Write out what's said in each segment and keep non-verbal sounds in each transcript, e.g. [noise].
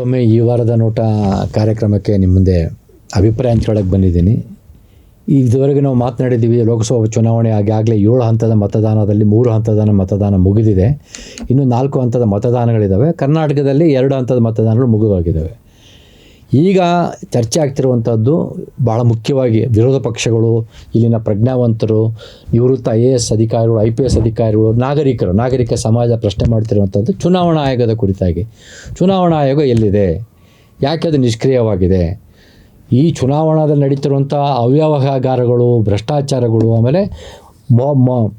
ಮತ್ತೊಮ್ಮೆ ಈ ವಾರದ ನೋಟ ಕಾರ್ಯಕ್ರಮಕ್ಕೆ ನಿಮ್ಮ ಮುಂದೆ ಅಭಿಪ್ರಾಯ ಹಂಚ್ಕೊಳ್ಳೋಕೆ ಬಂದಿದ್ದೀನಿ. ಇದುವರೆಗೆ ನಾವು ಮಾತನಾಡಿದ್ದೀವಿ, ಲೋಕಸಭಾ ಚುನಾವಣೆ ಆಗಾಗಲೇ ಏಳು ಹಂತದ ಮತದಾನದಲ್ಲಿ ಮೂರು ಹಂತದ ಮತದಾನ ಮುಗಿದಿದೆ. ಇನ್ನು ನಾಲ್ಕು ಹಂತದ ಮತದಾನಗಳಿದ್ದಾವೆ ಕರ್ನಾಟಕದಲ್ಲಿ ಎರಡು ಹಂತದ ಮತದಾನಗಳು ಮುಗಿದೋಗಿದ್ದಾವೆ ಈಗ ಚರ್ಚೆ ಆಗ್ತಿರುವಂಥದ್ದು ಭಾಳ ಮುಖ್ಯವಾಗಿ ವಿರೋಧ ಪಕ್ಷಗಳು, ಇಲ್ಲಿನ ಪ್ರಜ್ಞಾವಂತರು ನಿವೃತ್ತ ಐ ಎ ಎಸ್ ಅಧಿಕಾರಿಗಳು ಐ ಪಿ ಎಸ್ ಅಧಿಕಾರಿಗಳು, ನಾಗರಿಕರು, ನಾಗರಿಕ ಸಮಾಜ ಪ್ರಶ್ನೆ ಮಾಡ್ತಿರುವಂಥದ್ದು ಚುನಾವಣಾ ಆಯೋಗದ ಕುರಿತಾಗಿ. ಚುನಾವಣಾ ಆಯೋಗ ಎಲ್ಲಿದೆ? ಯಾಕೆ ಅದು ನಿಷ್ಕ್ರಿಯವಾಗಿದೆ? ಈ ಚುನಾವಣಾದಲ್ಲಿ ನಡೀತಿರುವಂಥ ಅವ್ಯವಹಾರಗಳು ಭ್ರಷ್ಟಾಚಾರಗಳು, ಆಮೇಲೆ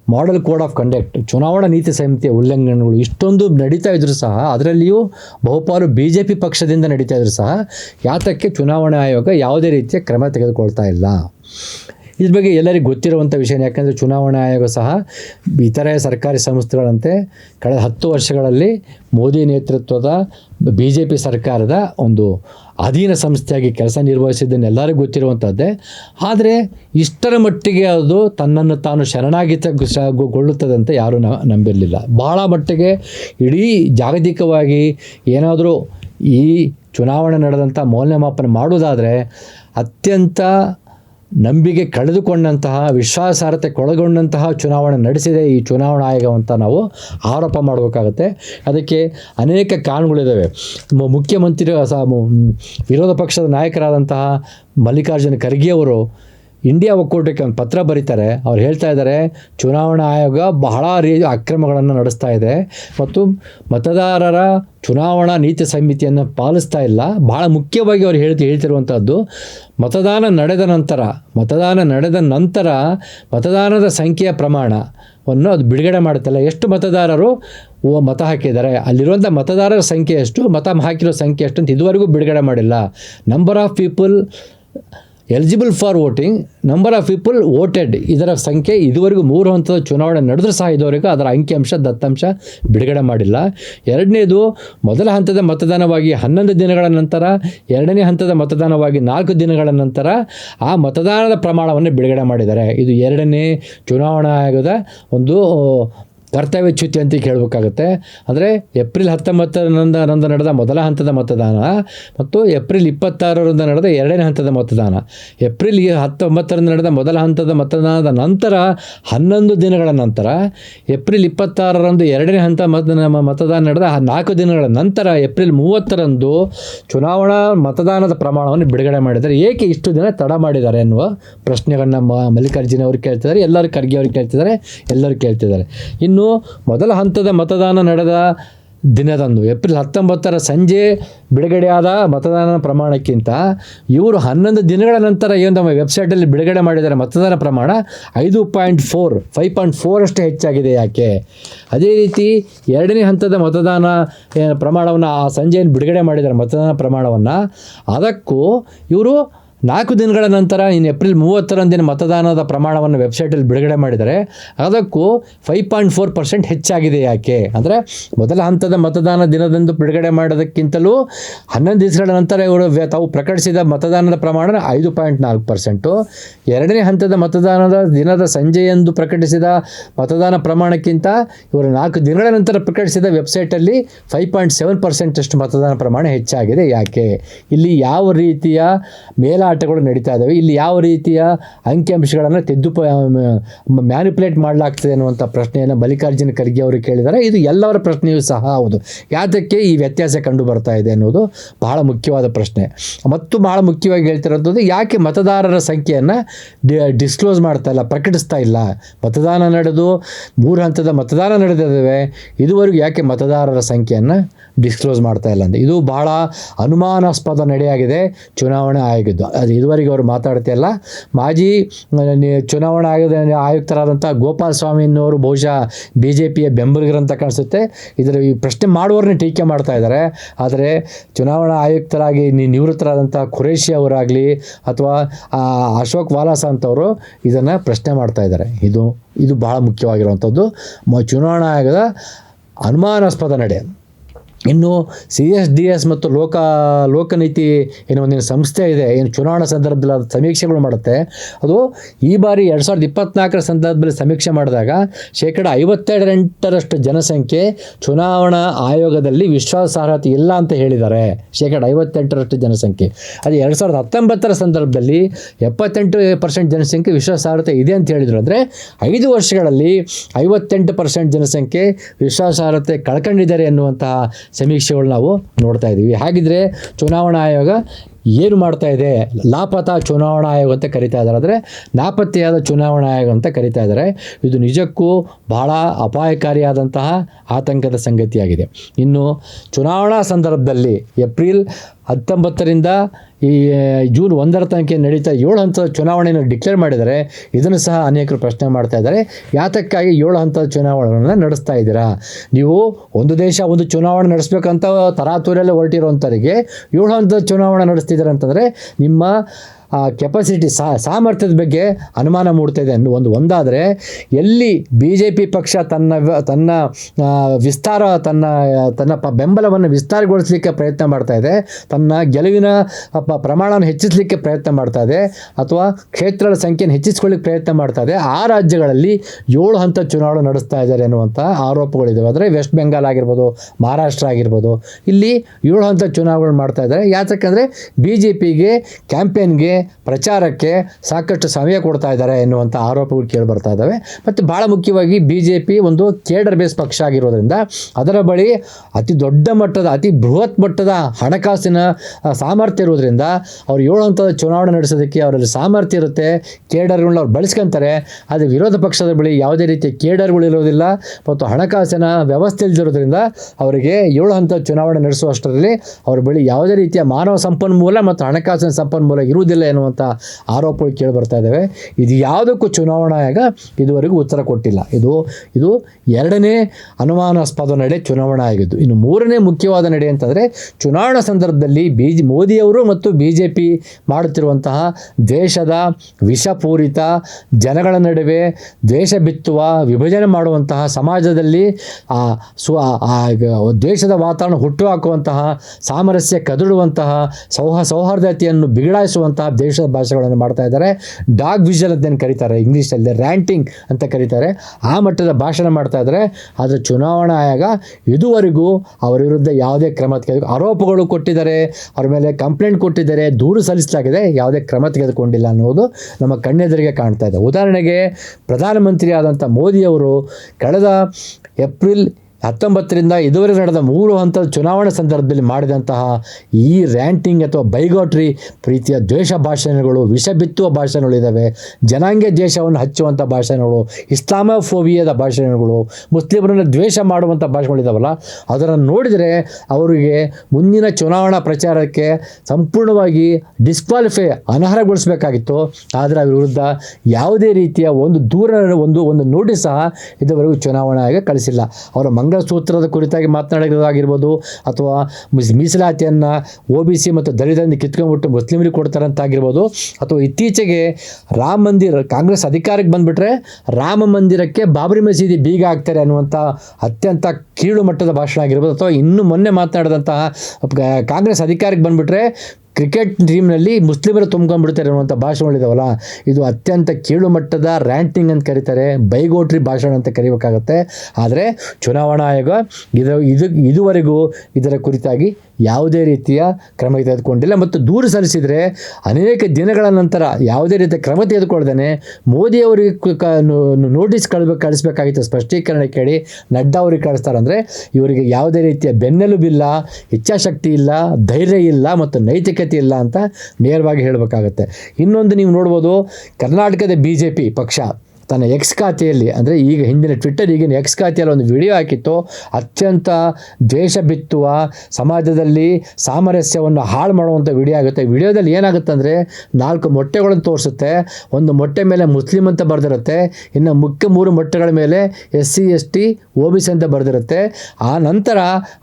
ಮಾಡೆಲ್ ಕೋಡ್ ಆಫ್ ಕಂಡಕ್ಟ್ ಚುನಾವಣಾ ನೀತಿ ಸಂಹಿತೆಯ ಉಲ್ಲಂಘನೆಗಳು ಇಷ್ಟೊಂದು ನಡೀತಾ ಇದ್ರು ಸಹ ಅದರಲ್ಲಿಯೂ ಬಹುಪಾಲು ಬಿ ಜೆ ಪಿ ಪಕ್ಷದಿಂದ ನಡೀತಾ ಇದ್ರು ಸಹ ಯಾತಕ್ಕೆ ಚುನಾವಣಾ ಆಯೋಗ ಯಾವುದೇ ರೀತಿಯ ಕ್ರಮ ತೆಗೆದುಕೊಳ್ತಾ ಇಲ್ಲ. ಇದ್ರ ಬಗ್ಗೆ ಎಲ್ಲರಿಗೂ ಗೊತ್ತಿರುವಂಥ ವಿಷಯ ಯಾಕಂದರೆ ಚುನಾವಣಾ ಆಯೋಗ ಸಹ ಇತರೆ ಸರ್ಕಾರಿ ಸಂಸ್ಥೆಗಳಂತೆ ಕಳೆದ ಹತ್ತು ವರ್ಷಗಳಲ್ಲಿ ಮೋದಿ ನೇತೃತ್ವದ ಬಿ ಜೆ ಪಿ ಸರ್ಕಾರದ ಒಂದು ಅಧೀನ ಸಂಸ್ಥೆಯಾಗಿ ಕೆಲಸ ನಿರ್ವಹಿಸಿದ್ದನ್ನು ಎಲ್ಲರಿಗೂ ಗೊತ್ತಿರುವಂಥದ್ದೇ. ಆದರೆ ಇಷ್ಟರ ಮಟ್ಟಿಗೆ ಅದು ತನ್ನನ್ನು ತಾನು ಶರಣಾಗಿತಗೊಳ್ಳುತ್ತದಂತೆ ಯಾರೂ ನ ನಂಬಿರಲಿಲ್ಲ. ಬಹಳ ಮಟ್ಟಿಗೆ ಇಡೀ ಜಾಗತಿಕವಾಗಿ ಏನಾದರೂ ಈ ಚುನಾವಣೆ ನಡೆದಂಥ ಮೌಲ್ಯಮಾಪನ ಮಾಡುವುದಾದರೆ ಅತ್ಯಂತ ನಂಬಿಕೆ ಕಳೆದುಕೊಂಡಂತಹ, ವಿಶ್ವಾಸಾರ್ಹತೆ ಕೊಳಗೊಂಡಂತಹ ಚುನಾವಣೆ ನಡೆಸಿದೆ ಈ ಚುನಾವಣಾ ಆಯೋಗ ಅಂತ ನಾವು ಆರೋಪ ಮಾಡಬೇಕಾಗತ್ತೆ. ಅದಕ್ಕೆ ಅನೇಕ ಕಾರಣಗಳಿದ್ದಾವೆ ಮುಖ್ಯಮಂತ್ರಿ ವಿರೋಧ ಪಕ್ಷದ ನಾಯಕರಾದಂತಹ ಮಲ್ಲಿಕಾರ್ಜುನ ಖರ್ಗೆ ಅವರು ಇಂಡಿಯಾ ಒಕ್ಕೂಟಕ್ಕೆ ಒಂದು ಪತ್ರ ಬರೀತಾರೆ. ಅವ್ರು ಹೇಳ್ತಾ ಇದ್ದಾರೆ, ಚುನಾವಣಾ ಆಯೋಗ ಬಹಳ ರೀ ಅಕ್ರಮಗಳನ್ನು ನಡೆಸ್ತಾ ಇದೆ ಮತ್ತು ಮತದಾರರ ಚುನಾವಣಾ ನೀತಿ ಸಂಹಿತೆಯನ್ನು ಪಾಲಿಸ್ತಾ ಇಲ್ಲ. ಬಹಳ ಮುಖ್ಯವಾಗಿ ಅವ್ರು ಹೇಳ್ತಿ ಹೇಳ್ತಿರುವಂಥದ್ದು ಮತದಾನ ನಡೆದ ನಂತರ, ಮತದಾನ ನಡೆದ ನಂತರ ಮತದಾನದ ಸಂಖ್ಯೆಯ ಪ್ರಮಾಣವನ್ನು ಅದು ಬಿಡುಗಡೆ ಮಾಡುತ್ತಲ್ಲ. ಎಷ್ಟು ಮತದಾರರು ಮತ ಹಾಕಿದ್ದಾರೆ? ಅಲ್ಲಿರುವಂಥ ಮತದಾರರ ಸಂಖ್ಯೆ ಎಷ್ಟು? ಮತ ಹಾಕಿರೋ ಸಂಖ್ಯೆ ಎಷ್ಟು ಅಂತ ಇದುವರೆಗೂ ಬಿಡುಗಡೆ ಮಾಡಿಲ್ಲ. Number of people eligible for voting number of people voted ಇದರ ಸಂಖ್ಯೆ ಇದುವರೆಗೂ ಮೂರು ಹಂತದ ಚುನಾವಣೆ ನಡೆದರೂ ಸಹ ಇದುವರೆಗೂ ಅದರ ಅಂಕಿಅಂಶ, ದತ್ತಾಂಶ ಬಿಡುಗಡೆ ಮಾಡಿಲ್ಲ. ಎರಡನೇದು, ಮೊದಲ ಹಂತದ ಮತದಾನವಾಗಿ ಹನ್ನೊಂದು ದಿನಗಳ ನಂತರ, ಎರಡನೇ ಹಂತದ ಮತದಾನವಾಗಿ ನಾಲ್ಕು ದಿನಗಳ ನಂತರ ಆ ಮತದಾನದ ಪ್ರಮಾಣವನ್ನು ಬಿಡುಗಡೆ ಮಾಡಿದ್ದಾರೆ. ಇದು ಎರಡನೇ ಚುನಾವಣಾ ಆಯೋಗದ ಒಂದು ಕರ್ತವ್ಯ ಚ್ಯುತಿ ಅಂತ ಕೇಳಬೇಕಾಗುತ್ತೆ. ಅಂದರೆ ಏಪ್ರಿಲ್ ಹತ್ತೊಂಬತ್ತರಿಂದ ರಂದು ನಡೆದ ಮೊದಲ ಹಂತದ ಮತದಾನ ಮತ್ತು ಏಪ್ರಿಲ್ ಇಪ್ಪತ್ತಾರರಿಂದ ನಡೆದ ಎರಡನೇ ಹಂತದ ಮತದಾನ. ಏಪ್ರಿಲ್ ಹತ್ತೊಂಬತ್ತರಿಂದ ನಡೆದ ಮೊದಲ ಹಂತದ ಮತದಾನದ ನಂತರ ಹನ್ನೊಂದು ದಿನಗಳ ನಂತರ ಏಪ್ರಿಲ್ ಇಪ್ಪತ್ತಾರರಂದು ಎರಡನೇ ಹಂತ ಮತ ಮತದಾನ ನಡೆದ ನಾಲ್ಕು ದಿನಗಳ ನಂತರ ಏಪ್ರಿಲ್ ಮೂವತ್ತರಂದು ಚುನಾವಣಾ ಮತದಾನದ ಪ್ರಮಾಣವನ್ನು ಬಿಡುಗಡೆ ಮಾಡಿದ್ದಾರೆ. ಏಕೆ ಇಷ್ಟು ದಿನ ತಡ ಮಾಡಿದ್ದಾರೆ ಎನ್ನುವ ಪ್ರಶ್ನೆಗಳನ್ನ ಮಲ್ಲಿಕಾರ್ಜುನ ಅವರು ಕೇಳ್ತಿದ್ದಾರೆ. ಎಲ್ಲರೂ ಖರ್ಗೆ ಅವರು ಕೇಳ್ತಿದ್ದಾರೆ. ಎಲ್ಲರೂ ಕೇಳ್ತಿದ್ದಾರೆ. ಇನ್ನು ಮೊದಲ ಹಂತದ ಮತದಾನ ನಡೆದ ದಿನದಂದು, ಏಪ್ರಿಲ್ ಹತ್ತೊಂಬತ್ತರ ಸಂಜೆ ಬಿಡುಗಡೆಯಾದ ಮತದಾನ ಪ್ರಮಾಣಕ್ಕಿಂತ ಇವರು ಹನ್ನೊಂದು ದಿನಗಳ ನಂತರ ಏನು ನಮ್ಮ ವೆಬ್ಸೈಟಲ್ಲಿ ಬಿಡುಗಡೆ ಮಾಡಿದ್ದಾರೆ ಮತದಾನ ಪ್ರಮಾಣ ಐದು point four, five point four ಅಷ್ಟೇ ಹೆಚ್ಚಾಗಿದೆ ಯಾಕೆ? ಅದೇ ರೀತಿ ಎರಡನೇ ಹಂತದ ಮತದಾನ ಪ್ರಮಾಣವನ್ನು ಆ ಸಂಜೆಯನ್ನು ಬಿಡುಗಡೆ ಮಾಡಿದ್ದಾರೆ ಮತದಾನ ಪ್ರಮಾಣವನ್ನು. ಅದಕ್ಕೂ ಇವರು ನಾಲ್ಕು ದಿನಗಳ ನಂತರ, ಇನ್ನು ಏಪ್ರಿಲ್ ಮೂವತ್ತರಂದಿನ ಮತದಾನದ ಪ್ರಮಾಣವನ್ನು ವೆಬ್ಸೈಟಲ್ಲಿ ಬಿಡುಗಡೆ ಮಾಡಿದರೆ, ಅದಕ್ಕೂ ಫೈವ್ ಪಾಯಿಂಟ್ ಫೋರ್ ಪರ್ಸೆಂಟ್ ಹೆಚ್ಚಾಗಿದೆ ಯಾಕೆ? ಅಂದರೆ, ಮೊದಲ ಹಂತದ ಮತದಾನ ದಿನದಂದು ಬಿಡುಗಡೆ ಮಾಡೋದಕ್ಕಿಂತಲೂ ಹನ್ನೊಂದು ದಿವಸಗಳ ನಂತರ ಇವರು ತಾವು ಪ್ರಕಟಿಸಿದ ಮತದಾನದ ಪ್ರಮಾಣ ಐದು ಪಾಯಿಂಟ್ ನಾಲ್ಕು ಪರ್ಸೆಂಟು. ಎರಡನೇ ಹಂತದ ಮತದಾನದ ದಿನದ ಸಂಜೆಯಂದು ಪ್ರಕಟಿಸಿದ ಮತದಾನ ಪ್ರಮಾಣಕ್ಕಿಂತ ಇವರು ನಾಲ್ಕು ದಿನಗಳ ನಂತರ ಪ್ರಕಟಿಸಿದ ವೆಬ್ಸೈಟಲ್ಲಿ ಫೈವ್ ಪಾಯಿಂಟ್ ಸೆವೆನ್ ಪರ್ಸೆಂಟಷ್ಟು ಮತದಾನ ಪ್ರಮಾಣ ಹೆಚ್ಚಾಗಿದೆ ಯಾಕೆ? ಇಲ್ಲಿ ಯಾವ ರೀತಿಯ ಮೇಲಾಟಗಳು ನಡೀತಾ ಇದ್ದಾವೆ ಇಲ್ಲಿ ಯಾವ ರೀತಿಯ ಅಂಕಿಅಂಶಗಳನ್ನು ತೆದ್ದು ಮ್ಯಾನಿಪುಲೇಟ್ ಮಾಡಲಾಗ್ತದೆ ಅನ್ನುವಂಥ ಪ್ರಶ್ನೆಯನ್ನು ಮಲ್ಲಿಕಾರ್ಜುನ ಖರ್ಗೆ ಅವರು ಕೇಳಿದ್ದಾರೆ ಇದು ಎಲ್ಲರ ಪ್ರಶ್ನೆಯೂ ಸಹ ಹೌದು. ಯಾತಕ್ಕೆ ಈ ವ್ಯತ್ಯಾಸ ಕಂಡು ಬರ್ತಾ ಇದೆ ಅನ್ನೋದು ಬಹಳ ಮುಖ್ಯವಾದ ಪ್ರಶ್ನೆ. ಮತ್ತು ಬಹಳ ಮುಖ್ಯವಾಗಿ ಹೇಳ್ತಿರೋದು ಯಾಕೆ ಮತದಾರರ ಸಂಖ್ಯೆಯನ್ನು ಡಿಸ್ಕ್ಲೋಸ್ ಮಾಡ್ತಾ ಇಲ್ಲ, ಪ್ರಕಟಿಸ್ತಾ ಇಲ್ಲ? ಮತದಾನ ನಡೆದು ಮೂರು ಹಂತದ ಮತದಾನ ನಡೆದಿದ್ದಾವೆ. ಇದುವರೆಗೂ ಯಾಕೆ ಮತದಾರರ ಸಂಖ್ಯೆಯನ್ನು ಡಿಸ್ಕ್ಲೋಸ್ ಮಾಡ್ತಾ ಇಲ್ಲ ಅಂತ? ಇದು ಬಹಳ ಅನುಮಾನಾಸ್ಪದ ನಡೆಯಾಗಿದೆ. ಚುನಾವಣೆ ಆಯೋಗದ್ದು. ಅದು ಇದುವರೆಗೆ ಅವರು ಮಾತಾಡ್ತಾ ಇಲ್ಲ. ಮಾಜಿ ಚುನಾವಣಾ ಆಯೋಗದ ಆಯುಕ್ತರಾದಂಥ ಗೋಪಾಲ ಸ್ವಾಮಿನವರು ಬಹುಶಃ ಬಿ ಜೆ ಪಿಯ ಬೆಂಬಲಿಗರಂತ ಕಾಣಿಸುತ್ತೆ. ಇದರ ಈ ಪ್ರಶ್ನೆ ಮಾಡುವವ್ರನ್ನೇ ಟೀಕೆ ಮಾಡ್ತಾ ಇದ್ದಾರೆ. ಆದರೆ ಚುನಾವಣಾ ಆಯುಕ್ತರಾಗಿ ನಿವೃತ್ತರಾದಂಥ ಖುರೇಶಿ ಅವರಾಗಲಿ ಅಥವಾ ಅಶೋಕ್ ವಾಲಾಸ ಅಂತವರು ಇದನ್ನು ಪ್ರಶ್ನೆ ಮಾಡ್ತಾ ಇದ್ದಾರೆ. ಇದು ಇದು ಬಹಳ ಮುಖ್ಯವಾಗಿರುವಂಥದ್ದು. ಚುನಾವಣಾ ಆಯೋಗದ ಅನುಮಾನಾಸ್ಪದ ನಡೆ. ಇನ್ನು ಸಿ ಎಸ್ ಡಿ ಎಸ್ ಮತ್ತು ಲೋಕ, ಲೋಕನೀತಿ ಏನೋ ಒಂದೇನು ಸಂಸ್ಥೆ ಇದೆ. ಏನು ಚುನಾವಣಾ ಸಂದರ್ಭದಲ್ಲಿ ಅದು ಸಮೀಕ್ಷೆಗಳು ಮಾಡುತ್ತೆ. ಅದು ಈ ಬಾರಿ ಎರಡು ಸಾವಿರದ ಇಪ್ಪತ್ನಾಲ್ಕರ ಸಂದರ್ಭದಲ್ಲಿ ಸಮೀಕ್ಷೆ ಮಾಡಿದಾಗ ಶೇಕಡ ಐವತ್ತೆರಡರಷ್ಟು ಜನಸಂಖ್ಯೆ ಚುನಾವಣಾ ಆಯೋಗದಲ್ಲಿ ವಿಶ್ವಾಸಾರ್ಹತೆ ಇಲ್ಲ ಅಂತ ಹೇಳಿದ್ದಾರೆ. ಶೇಕಡ ಐವತ್ತೆಂಟರಷ್ಟು ಜನಸಂಖ್ಯೆ. ಅದು ಎರಡು ಸಾವಿರದ ಹತ್ತೊಂಬತ್ತರ ಸಂದರ್ಭದಲ್ಲಿ ಎಪ್ಪತ್ತೆಂಟು ಪರ್ಸೆಂಟ್ ಜನಸಂಖ್ಯೆ ವಿಶ್ವಾಸಾರ್ಹತೆ ಇದೆ ಅಂತ ಹೇಳಿದರು. ಅಂದರೆ ಐದು ವರ್ಷಗಳಲ್ಲಿ ಐವತ್ತೆಂಟು ಪರ್ಸೆಂಟ್ ಜನಸಂಖ್ಯೆ ವಿಶ್ವಾಸಾರ್ಹತೆ ಕಳ್ಕೊಂಡಿದ್ದಾರೆ ಎನ್ನುವಂತಹ ಸಮೀಕ್ಷೆಗಳು ನಾವು ನೋಡ್ತಾ ಇದ್ದೀವಿ ಹಾಗಿದ್ರೆ ಚುನಾವಣಾ ಆಯೋಗ ಏನು ಮಾಡ್ತಾ ಇದೆ? ಲಾಪತಾ ಚುನಾವಣಾ ಆಯೋಗ ಅಂತ ಕರಿತಾ ಇದ್ದಾರೆ. ಆದರೆ ನಾಪತ್ತೆಯಾದ ಚುನಾವಣಾ ಆಯೋಗ ಅಂತ ಕರಿತಾ ಇದ್ದಾರೆ. ಇದು ನಿಜಕ್ಕೂ ಬಹಳ ಅಪಾಯಕಾರಿಯಾದಂತಹ ಆತಂಕದ ಸಂಗತಿಯಾಗಿದೆ. ಇನ್ನು ಚುನಾವಣಾ ಸಂದರ್ಭದಲ್ಲಿ ಏಪ್ರಿಲ್ ಹತ್ತೊಂಬತ್ತರಿಂದ ಈ ಜೂನ್ ಒಂದರ ತನಕ ನಡೀತಾ ಏಳು ಹಂತದ ಚುನಾವಣೆಯನ್ನು ಡಿಕ್ಲೇರ್ ಮಾಡಿದರೆ ಇದನ್ನು ಸಹ ಅನೇಕರು ಪ್ರಶ್ನೆ ಮಾಡ್ತಾ ಇದ್ದಾರೆ. ಯಾತಕ್ಕಾಗಿ ಏಳು ಹಂತದ ಚುನಾವಣೆಗಳನ್ನು ನಡೆಸ್ತಾ ಇದ್ದೀರಾ? ನೀವು ಒಂದು ದೇಶ ಒಂದು ಚುನಾವಣೆ ನಡೆಸಬೇಕಂತ ತರಾತುರಿಯಲ್ಲಿ ಹೊರಟಿರುವಂಥವರಿಗೆ ಏಳು ಹಂತದ ಚುನಾವಣೆ ನಡೆಸ್ತಿದ್ದಾರೆ ಅಂತಂದರೆ ನಿಮ್ಮ ಕೆಪಾಸಿಟಿ ಸಾ, ಸಾಮರ್ಥ್ಯದ ಬಗ್ಗೆ ಅನುಮಾನ ಮೂಡ್ತಾಯಿದೆ ಅನ್ನೋ ಒಂದು ಒಂದಾದರೆ ಎಲ್ಲಿ ಬಿ ಜೆ ಪಿ ಪಕ್ಷ ತನ್ನ ತನ್ನ ವಿಸ್ತಾರ, ತನ್ನ ತನ್ನ ಪ, ಬೆಂಬಲವನ್ನು ವಿಸ್ತಾರಗೊಳಿಸಲಿಕ್ಕೆ ಪ್ರಯತ್ನ ಮಾಡ್ತಾ ಇದೆ, ತನ್ನ ಗೆಲುವಿನ ಪ್ರಮಾಣವನ್ನು ಹೆಚ್ಚಿಸಲಿಕ್ಕೆ ಪ್ರಯತ್ನ ಮಾಡ್ತಾ ಇದೆ, ಅಥವಾ ಕ್ಷೇತ್ರಗಳ ಸಂಖ್ಯೆಯನ್ನು ಹೆಚ್ಚಿಸ್ಕೊಳ್ಳಿಕ್ಕೆ ಪ್ರಯತ್ನ ಮಾಡ್ತಾ ಇದೆ, ಆ ರಾಜ್ಯಗಳಲ್ಲಿ ಏಳು ಹಂತ ಚುನಾವಣೆ ನಡೆಸ್ತಾ ಇದ್ದಾರೆ ಅನ್ನುವಂಥ ಆರೋಪಗಳಿದ್ದಾವೆ ಆದರೆ ವೆಸ್ಟ್ ಬೆಂಗಾಲ್ ಆಗಿರ್ಬೋದು ಮಹಾರಾಷ್ಟ್ರ ಆಗಿರ್ಬೋದು, ಇಲ್ಲಿ ಏಳು ಹಂತ ಚುನಾವಣೆ ಮಾಡ್ತಾ ಇದ್ದಾರೆ. ಯಾತಕ್ಕಂದರೆ ಬಿ ಜೆ ಪಿಗೆ ಕ್ಯಾಂಪೇನ್ಗೆ ಪ್ರಚಾರಕ್ಕೆ ಸಾಕಷ್ಟು ಸಮಯ ಕೊಡ್ತಾ ಇದ್ದಾರೆ ಎನ್ನುವಂಥ ಆರೋಪಗಳು ಕೇಳಿ ಬರ್ತಾ ಇದ್ದಾವೆ. ಮತ್ತು ಭಾಳ ಮುಖ್ಯವಾಗಿ ಬಿ ಜೆ ಪಿ ಒಂದು ಕೇಡರ್ ಬೇಸ್ ಪಕ್ಷ ಆಗಿರೋದ್ರಿಂದ ಅದರ ಬಳಿ ಅತಿ ದೊಡ್ಡ ಮಟ್ಟದ, ಅತಿ ಬೃಹತ್ ಮಟ್ಟದ ಹಣಕಾಸಿನ ಸಾಮರ್ಥ್ಯ ಇರೋದ್ರಿಂದ ಅವ್ರು ಏಳು ಹಂತದ ಚುನಾವಣೆ ನಡೆಸೋದಕ್ಕೆ ಅವರಲ್ಲಿ ಸಾಮರ್ಥ್ಯ ಇರುತ್ತೆ. ಕೇಡರ್ಗಳನ್ನ ಅವ್ರು ಬಳಸ್ಕೊಂತಾರೆ. ಆದರೆ ವಿರೋಧ ಪಕ್ಷದ ಬಳಿ ಯಾವುದೇ ರೀತಿಯ ಕೇಡರ್ಗಳು ಇರೋದಿಲ್ಲ. ಮತ್ತು ಹಣಕಾಸಿನ ವ್ಯವಸ್ಥೆ ಇಲ್ದಿರೋದ್ರಿಂದ ಅವರಿಗೆ ಏಳು ಹಂತದ ಚುನಾವಣೆ ನಡೆಸುವಷ್ಟರಲ್ಲಿ ಅವ್ರ ಬಳಿ ಯಾವುದೇ ರೀತಿಯ ಮಾನವ ಸಂಪನ್ಮೂಲ ಮತ್ತು ಹಣಕಾಸಿನ ಸಂಪನ್ಮೂಲ ಇರುವುದಿಲ್ಲ ಎನ್ನುವಂಥ ಆರೋಪಗಳು ಕೇಳಿ ಬರ್ತಾ ಇದ್ದಾವೆ. ಇದು ಯಾವುದಕ್ಕೂ ಚುನಾವಣಾ ಆಯೋಗ ಇದುವರೆಗೂ ಉತ್ತರ ಕೊಟ್ಟಿಲ್ಲ. ಇದು ಇದು ಎರಡನೇ ಅನುಮಾನಾಸ್ಪದ ನಡೆ ಚುನಾವಣಾ ಆಗಿದ್ದು ಇನ್ನು ಮೂರನೇ ಮುಖ್ಯವಾದ ನಡೆ ಅಂತಂದರೆ ಚುನಾವಣಾ ಸಂದರ್ಭದಲ್ಲಿ ಬಿ ಮೋದಿಯವರು ಮತ್ತು ಬಿ ಜೆ ಪಿ ಮಾಡುತ್ತಿರುವಂತಹ ದೇಶದ ವಿಷಪೂರಿತ ಜನಗಳ ನಡುವೆ ದ್ವೇಷ ಬಿತ್ತುವ, ವಿಭಜನೆ ಮಾಡುವಂತಹ ಸಮಾಜದಲ್ಲಿ ಆ ಸು ದ್ವೇಷದ ವಾತಾವರಣ ಹುಟ್ಟುಹಾಕುವಂತಹ ಸಾಮರಸ್ಯ ಕದಡುವಂತಹ, ಸೌಹ, ಸೌಹಾರ್ದತೆಯನ್ನು ಬಿಗಡಾಯಿಸುವಂತಹ ದೇಶದ ಭಾಷೆಗಳನ್ನು ಮಾಡ್ತಾ ಇದ್ದಾರೆ. ಡಾಗ್ ಅದನ್ನು ಏನ್ ಕರೀತಾರೆ ಇಂಗ್ಲೀಷಲ್ಲಿ ರ್ಯಾಂಟಿಂಗ್ ಅಂತ ಕರೀತಾರೆ. ಆ ಮಟ್ಟದ ಭಾಷಣ ಮಾಡ್ತಾ ಇದ್ದಾರೆ. ಆದರೆ ಚುನಾವಣಾ ಆಯೋಗ ಇದುವರೆಗೂ ಅವರ ವಿರುದ್ಧ ಯಾವುದೇ ಕ್ರಮ ತೆಗೆದು ಆರೋಪಗಳು ಕೊಟ್ಟಿದ್ದಾರೆ, ಅವ್ರ ಮೇಲೆ ಕಂಪ್ಲೇಂಟ್ ಕೊಟ್ಟಿದ್ದಾರೆ, ದೂರು ಸಲ್ಲಿಸಲಾಗಿದೆ, ಯಾವುದೇ ಕ್ರಮ ತೆಗೆದುಕೊಂಡಿಲ್ಲ ಅನ್ನೋದು ನಮ್ಮ ಕಣ್ಣೆದುರಿಗೆ ಕಾಣ್ತಾ ಇದೆ. ಉದಾಹರಣೆಗೆ ಪ್ರಧಾನಮಂತ್ರಿ ಆದಂಥ ಮೋದಿಯವರು, ಕಳೆದ ಏಪ್ರಿಲ್ ಹತ್ತೊಂಬತ್ತರಿಂದ ಇದುವರೆಗೆ ನಡೆದ ಮೂರು ಹಂತದ ಚುನಾವಣೆ ಸಂದರ್ಭದಲ್ಲಿ ಮಾಡಿದಂತಹ ಈ ರ್ಯಾಂಟಿಂಗ್ ಅಥವಾ ಬೈಗೋಟ್ರಿ ಪ್ರೀತಿಯ ದ್ವೇಷ ಭಾಷಣಗಳು, ವಿಷ ಬಿತ್ತುವ ಭಾಷಣಗಳು ಇದ್ದಾವೆ ಜನಾಂಗ ದ್ವೇಷವನ್ನು ಹಚ್ಚುವಂಥ ಭಾಷಣಗಳು, ಇಸ್ಲಾಮೋಫೋಬಿಯಾದ ಭಾಷಣಗಳು, ಮುಸ್ಲಿಮರನ್ನು ದ್ವೇಷ ಮಾಡುವಂಥ ಭಾಷಣಗಳಿದಾವಲ್ಲ ಅದನ್ನು ನೋಡಿದರೆ ಅವರಿಗೆ ಮುಂದಿನ ಚುನಾವಣಾ ಪ್ರಚಾರಕ್ಕೆ ಸಂಪೂರ್ಣವಾಗಿ ಡಿಸ್ಕ್ವಾಲಿಫೈ ಅನರ್ಹಗೊಳಿಸಬೇಕಾಗಿತ್ತು. ಆದರೆ ಅವರ ವಿರುದ್ಧ ಯಾವುದೇ ರೀತಿಯ ಒಂದು ದೂರ, ಒಂದು ಒಂದು ನೋಟಿಸ್ ಸಹ ಇದುವರೆಗೂ ಚುನಾವಣೆಯಾಗಿ ಕಳಿಸಿಲ್ಲ. ಅವರ ಮಂಗಲಸೂತ್ರದ ಕುರಿತಾಗಿ ಮಾತನಾಡಿರೋದಾಗಿರ್ಬೋದು ಅಥವಾ ಮುಸ್ ಮೀಸಲಾತಿಯನ್ನು ಒ ಬಿ ಸಿ ಮತ್ತು ದಲಿತರಿಂದ ಕಿತ್ಕೊಂಡ್ಬಿಟ್ಟು ಮುಸ್ಲಿಮರಿಗೆ ಕೊಡ್ತಾರಂತಾಗಿರ್ಬೋದು. ಅಥವಾ ಇತ್ತೀಚೆಗೆ ರಾಮ ಮಂದಿರ, ಕಾಂಗ್ರೆಸ್ ಅಧಿಕಾರಕ್ಕೆ ಬಂದುಬಿಟ್ರೆ ರಾಮ ಮಂದಿರಕ್ಕೆ ಬಾಬರಿ ಮಸೀದಿ ಬೀಗ ಹಾಕ್ತಾರೆ ಅನ್ನುವಂಥ ಅತ್ಯಂತ ಕೀಳು ಮಟ್ಟದ ಭಾಷಣ ಆಗಿರ್ಬೋದು. ಅಥವಾ ಇನ್ನು ಮೊನ್ನೆ ಮಾತನಾಡಿದಂತಹ ಕಾಂಗ್ರೆಸ್ ಅಧಿಕಾರಕ್ಕೆ ಬಂದುಬಿಟ್ರೆ ಕ್ರಿಕೆಟ್ ಟೀಮ್ನಲ್ಲಿ ಮುಸ್ಲಿಮರು ತುಂಬ್ಕೊಂಡ್ಬಿಡ್ತಾರೆ ಅನ್ನುವಂಥ ಭಾಷಣಗಳಿದಾವಲ್ಲ ಇದು ಅತ್ಯಂತ ಕೀಳು ಮಟ್ಟದ ರ್ಯಾಂಟಿಂಗ್ ಅಂತ ಕರೀತಾರೆ, ಬೈಗೋಟ್ರಿ ಭಾಷಣ ಅಂತ ಕರಿಬೇಕಾಗತ್ತೆ. ಆದರೆ ಚುನಾವಣಾ ಆಯೋಗ ಇದರ ಇದು, ಇದುವರೆಗೂ ಇದರ ಕುರಿತಾಗಿ ಯಾವುದೇ ರೀತಿಯ ಕ್ರಮ ತೆಗೆದುಕೊಂಡಿಲ್ಲ. ಮತ್ತು ದೂರು ಸಲ್ಲಿಸಿದರೆ ಅನೇಕ ದಿನಗಳ ನಂತರ ಯಾವುದೇ ರೀತಿಯ ಕ್ರಮ ತೆಗೆದುಕೊಳ್ಳದೇ ಮೋದಿಯವರಿಗೆ ನೋಟಿಸ್ ಕಳ್ಬೇಕು ಕಳಿಸ್ಬೇಕಾಗಿತ್ತು. ಸ್ಪಷ್ಟೀಕರಣ ಕೇಳಿ ನಡ್ಡಾ ಅವ್ರಿಗೆ ಕಳಿಸ್ತಾರಂದರೆ ಇವರಿಗೆ ಯಾವುದೇ ರೀತಿಯ ಬೆನ್ನೆಲುಬಿಲ್ಲ ಇಚ್ಛಾಶಕ್ತಿ ಇಲ್ಲ, ಧೈರ್ಯ ಇಲ್ಲ ಮತ್ತು ನೈತಿಕತೆ ಇಲ್ಲ ಅಂತ ನೇರವಾಗಿ ಹೇಳಬೇಕಾಗತ್ತೆ. ಇನ್ನೊಂದು ನೀವು ನೋಡ್ಬೋದು, ಕರ್ನಾಟಕದ ಬಿ ಜೆ ಪಿ ಪಕ್ಷ ತನ್ನ ಎಕ್ಸ್ ಖಾತೆಯಲ್ಲಿ, ಅಂದರೆ ಈಗ ಹಿಂದಿನ ಟ್ವಿಟ್ಟರ್ ಈಗಿನ ಎಕ್ಸ್ ಖಾತೆಯಲ್ಲಿ ಒಂದು ವಿಡಿಯೋ ಹಾಕಿತ್ತು. ಅತ್ಯಂತ ದ್ವೇಷ ಬಿತ್ತುವ, ಸಮಾಜದಲ್ಲಿ ಸಾಮರಸ್ಯವನ್ನು ಹಾಳು ಮಾಡುವಂಥ ವಿಡಿಯೋ ಆಗುತ್ತೆ. ವಿಡಿಯೋದಲ್ಲಿ ಏನಾಗುತ್ತೆ ಅಂದರೆ ನಾಲ್ಕು ಮೊಟ್ಟೆಗಳನ್ನು ತೋರಿಸುತ್ತೆ. ಒಂದು ಮೊಟ್ಟೆ ಮೇಲೆ ಮುಸ್ಲಿಂ ಅಂತ ಬರೆದಿರುತ್ತೆ. ಇನ್ನು ಮುಖ್ಯ ಮೂರು ಮೊಟ್ಟೆಗಳ ಮೇಲೆ S C, S T, O B C ಅಂತ ಬರೆದಿರುತ್ತೆ. ಆ ನಂತರ